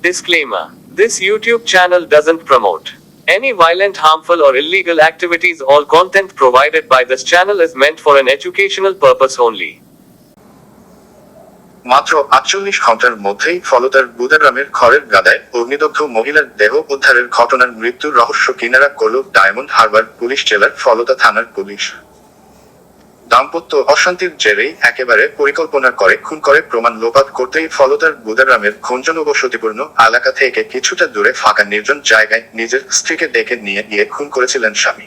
Disclaimer This YouTube channel doesn't promote any violent, harmful, or illegal activities. All content provided by this channel is meant for an educational purpose only. মাত্র আটচল্লিশ ঘণ্টার মধ্যেই ফলতার বুদারামের খড়ের গাদায় অগ্নিদগ্ধ মহিলার দেহ উদ্ধারের ঘটনার মৃত্যুর রহস্য কিনারা করল ডায়মন্ড হারবার পুলিশ জেলার ফলতা থানার পুলিশ দাম্পত্য অশান্তির জেরেই একেবারে পরিকল্পনা করে, খুন করে, প্রমাণ লোপাট করতেই ফলতার বুদারামের ঘঞ্জনবসতিপূর্ণ এলাকা থেকে কিছুটা দূরে ফাঁকা নির্জন জায়গায় নিজের স্ত্রীকে ডেকে নিয়ে গিয়ে খুন করেছিলেন স্বামী।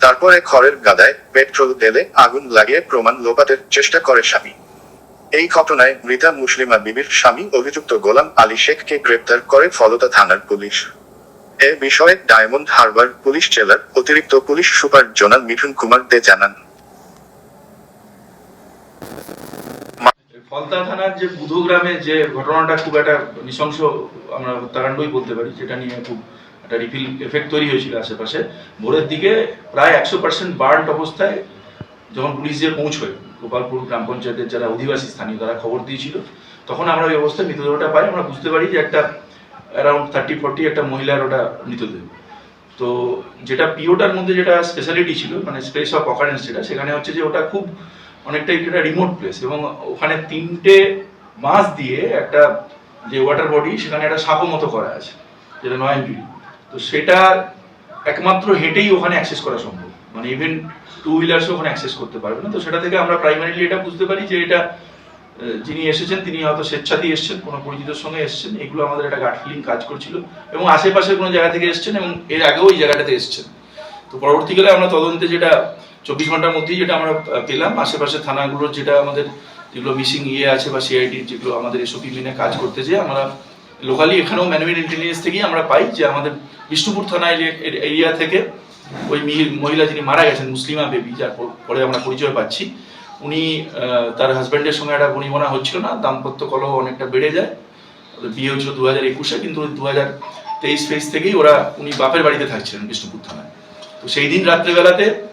তারপরে খড়ের গাদায় পেট্রোল ঢেলে আগুন লাগিয়ে প্রমাণ লোপাটের চেষ্টা করে স্বামী। এই ঘটনায় মৃতা মুসলিমা বিবির স্বামী অভিযুক্ত গোলাম আলী শেখকে গ্রেপ্তার করে ফলতা থানার পুলিশ। এ বিষয়ে ডায়মন্ড হারবার পুলিশ জেলার অতিরিক্ত police super zonal Mithun Kumar De জানান। ফলতা থানার যে বুধো গ্রামে যে ঘটনাটা খুব একটা নৃশংস আমরা হত্যাকাণ্ডই বলতে পারি যেটা নিয়ে খুব একটা রিফিল এফেক্ট তৈরি হয়েছিল আশেপাশে। ভোরের দিকে প্রায় একশো পার্সেন্ট বার্ন্ট অবস্থায় যখন পুলিশ যে পৌঁছয়, গোপালপুর গ্রাম পঞ্চায়েতের যারা অধিবাসী স্থানীয় তারা খবর দিয়েছিল, তখন আমরা ওই অবস্থায় মৃতদেহটা পাই। আমরা বুঝতে পারি যে একটা অ্যারাউন্ড থার্টি ফর্টি একটা মহিলার ওটা মৃতদেহ। তো যেটা পিওটার মধ্যে যেটা স্পেশালিটি ছিল মানে স্পেস অফ অকারেন্স যেটা, সেখানে হচ্ছে যে ওটা খুব অনেকটাই একটা রিমোট প্লেস এবং ওখানে তিনটে মাস দিয়ে একটা যে ওয়াটার বডি সেখানে একটা সাপও মতো করা আছে, যেটা নয়নজুড়ি তো সেটা একমাত্র হেঁটেই ওখানে অ্যাক্সেস করা সম্ভব। মানে ইভেন টু হুইলার্সও ওখানে অ্যাক্সেস করতে পারবে না। তো সেটা থেকে আমরা প্রাইমারিলি এটা বুঝতে পারি যে এটা যিনি এসেছেন, তিনি হয়তো স্বেচ্ছাতেই এসেছেন, কোনো পরিচিতর সঙ্গে এসেছেন। এগুলো আমাদের একটা গাট ফিলিং কাজ করছিল এবং আশেপাশে কোনো জায়গা থেকে এসেছেন এবং এর আগেও ওই জায়গাটাতে এসেছেন। তো পরবর্তীকালে আমরা তদন্তে যেটা চব্বিশ ঘণ্টার মধ্যেই যেটা আমরা পেলাম। আশেপাশে থানাগুলোর যেটা আমাদের যেগুলো মিসিং ইয়ে আছে বা সিআইডি যেগুলো আমাদের এসওপি মেনে কাজ করতে যে আমরা লোকালি এখানেও ম্যানুয়াল ইন্টেলিজেন্স থেকেই আমরা পাই যে আমাদের বিষ্ণুপুর থানা এরিয়া থেকে ওই মিহি- মহিলা যিনি মারা গেছেন, মুসলিমা বেবি, যার পর- আমরা পরিচয় পাচ্ছি, উনি তার হাজব্যান্ডের সঙ্গে একটা বনিবনা হচ্ছিল না, দাম্পত্য কলহ অনেকটা বেড়ে যায়। বিয়ে হয়েছিল দু হাজার একুশে, কিন্তু দু হাজার তেইশ ফেজ থেকেই ওরা, উনি বাপের বাড়িতে থাকছিলেন বিষ্ণুপুর থানায়। তো সেই দিন রাত্রেবেলাতে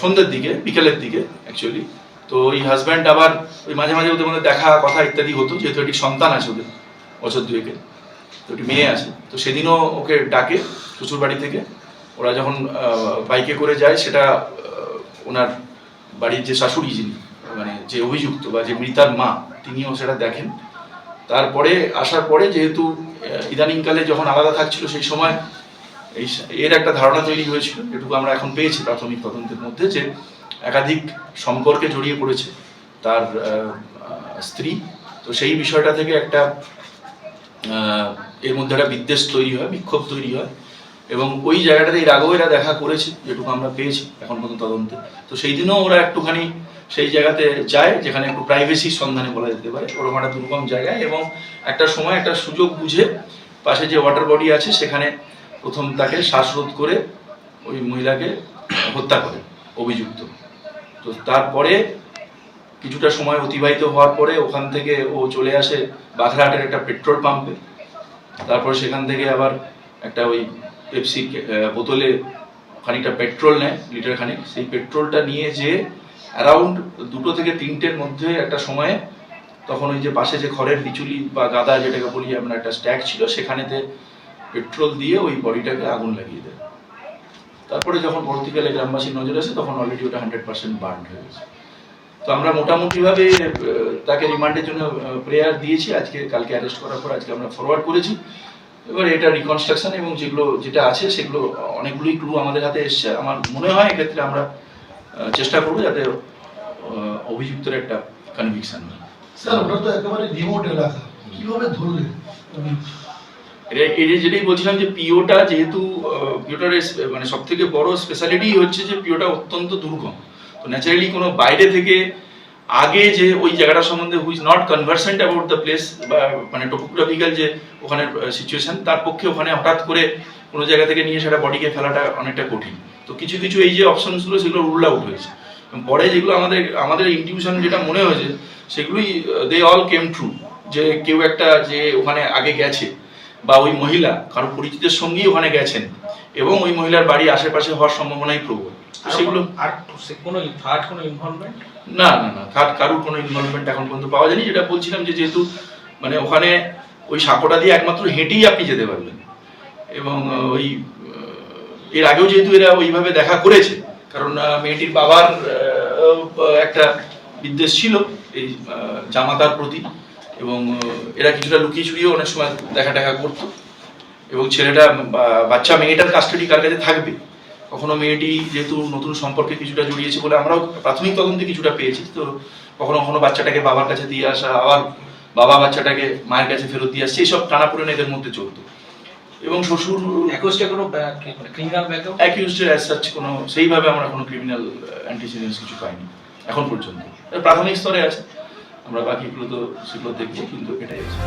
সন্ধ্যের দিকে, বিকেলের দিকে অ্যাকচুয়ালি তো ওই হাজব্যান্ড আবার ওই মাঝে মাঝে ওদের মধ্যে দেখা, কথা ইত্যাদি হতো, যেহেতু একটি সন্তান আছে ওদের, বছর দুয়েকের। তো একটি মেয়ে আছে। তো সেদিনও ওকে ডাকে শ্বশুর বাড়ি থেকে। ওরা যখন বাইকে করে যায়, সেটা ওনার বাড়ির যে শাশুড়ি যিনি মানে যে অভিযুক্ত বা যে মৃতার মা, তিনিও সেটা দেখেন। তারপরে আসার পরে যেহেতু ইদানিংকালে যখন আলাদা থাকছিল, সেই সময় এই এর একটা ধারণা তৈরি হয়েছিল এটুকু আমরা এখন পেয়েছি প্রাথমিক তদন্তের মধ্যে, যে একাধিক সম্পর্কে জড়িয়ে পড়েছে তার স্ত্রী। তো সেই বিষয়টা থেকে একটা এর মধ্যে একটা বিদ্বেষ তৈরি হয়, বিক্ষোভ তৈরি হয়। এবং ওই জায়গাটাতে এর আগেও এরা দেখা করেছে, যেটুকু আমরা পেয়েছি এখন পর্যন্ত তদন্তে। তো সেই দিনও ওরা একটুখানি সেই জায়গাতে যায়, যেখানে একটু প্রাইভেসির সন্ধানে বলা যেতে পারে। ওরকম একটা দুর্গম জায়গায় এবং একটা সময় একটা সুযোগ বুঝে পাশে যে ওয়াটার বডি আছে, সেখানে প্রথম তাকে শ্বাসরোধ করে ওই মহিলাকে হত্যা করে, অভিযুক্ত। তো তারপরে কিছুটা সময় অতিবাহিত হওয়ার পরে ওখান থেকে ও চলে আসে বাঘরাহাটের একটা পেট্রোল পাম্পে। তারপর সেখান থেকে আবার একটা ওই পেপসি বোতলে খানিকটা পেট্রোল নেয়, লিটার খানিক। সেই পেট্রোলটা নিয়ে যে অ্যারাউন্ড দুটো থেকে তিনটের মধ্যে একটা সময়ে তখন ওই যে পাশে যে খড়ের বিচুলি বা গাদা যেটাকে বলি আমরা, একটা স্ট্যাক ছিল, সেখানেতে পেট্রোল দিয়ে ওই বডিটাকে আগুন লাগিয়ে দেয়। তারপরে যখন পরবর্তীকালে গ্রামবাসীর নজর আসে, তখন অলরেডি ওটা হান্ড্রেড পার্সেন্ট বার্ন হয়ে গেছে। তো আমরা মোটামুটিভাবে তাকে রিমান্ডের জন্য প্রেয়ার দিয়েছি। আজকে, কালকে অ্যারেস্ট করার পর আজকে আমরা ফরওয়ার্ড করেছি। এবার এটা রিকনস্ট্রাকশন এবং যেগুলো, যেটা আছে, সেগুলো অনেকগুলোই ক্লু আমাদের হাতে এসছে। আমার মনে হয় এক্ষেত্রে আমরা চেষ্টা করব যাতে অভিযুক্তের একটা কনভিকশন হয়। স্যার ওটা তো একেবারে রিমোট এলাকা। কীভাবে ধরলেন এটা- যেটাই বলছিলাম যে পিওটা যেহেতু পিওটার মানে সব থেকে বড় স্পেশালিটি হচ্ছে যে পিওটা অত্যন্ত দুর্গম। তো ন্যাচারালি কোনো বাইরে থেকে আগে যে ওই জায়গাটা সম্বন্ধে who's not conversant about the place বা মানে টোপোগ্রাফিক্যাল যে ওখানে সিচুয়েশন তার পক্ষে ওখানে হঠাৎ করে কোনো জায়গা থেকে নিয়ে সেটা বডিকে ফেলাটা অনেকটা কঠিন। তো কিছু কিছু এই যে অপশনসগুলো সেগুলো রুল আউট হয়েছে। পরে যেগুলো আমাদের আমাদের ইনটিউশন যেটা মনে হয়েছে, সেগুলোই দে অল কেম ট্রু যে কেউ একটা, যে ওখানে আগে গেছে বা ওই মহিলা কারও পরিচিতের সঙ্গেই ওখানে গেছেন এবং ওই মহিলার বাড়ি আশেপাশে হওয়ার সম্ভাবনাই প্রবল। সেগুলো আর সে কোনো থার্ড কোনো ইনভলভমেন্ট না না না কার কারোর কোনো ইনভলভমেন্ট এখন পর্যন্ত পাওয়া যায়নি। যেটা বলছিলাম যে যেহেতু মানে ওখানে ওই সাঁকোটা দিয়ে একমাত্র হেঁটেই আপনি যেতে পারবেন। এবং ওই এর আগেও যেহেতু এরা ওইভাবে দেখা করেছে কারণ মেয়েটির বাবার একটা বিদ্বেষ ছিল এই জামাতার প্রতি। এবং এরা কিছুটা লুকিয়ে চুরিয়েও অনেক সময় দেখা টাকা করতো। এবং ছেলেটা বাচ্চা মেয়েটার কাস্টাডি কার কাছে থাকবে? কখনো মেয়েটি যেহেতু নতুন সম্পর্কে কিছুটা জড়িয়েছে বলে আমরাও প্রাথমিক তদন্তে কিছুটা পেয়েছি তো কখনো কখনো বাচ্চাটাকে বাবার কাছে দিয়ে আসা আবার বাবা বাচ্চাটাকে মায়ের কাছে ফেরত দিয়ে আসছে এইসব টানাপোড়েন এদের মধ্যে চলতো। এবং শ্বশুর একুশটা কোনো criminal background accused as such কোনো সেইভাবে আমরা কোনো ক্রিমিনাল অ্যান্টিসিডেন্টস কিছু পাইনি এখন পর্যন্ত। প্রাথমিক স্তরে আছে। আমরা বাকিগুলো তো সেগুলো দেখছি কিন্তু এটাই আছে।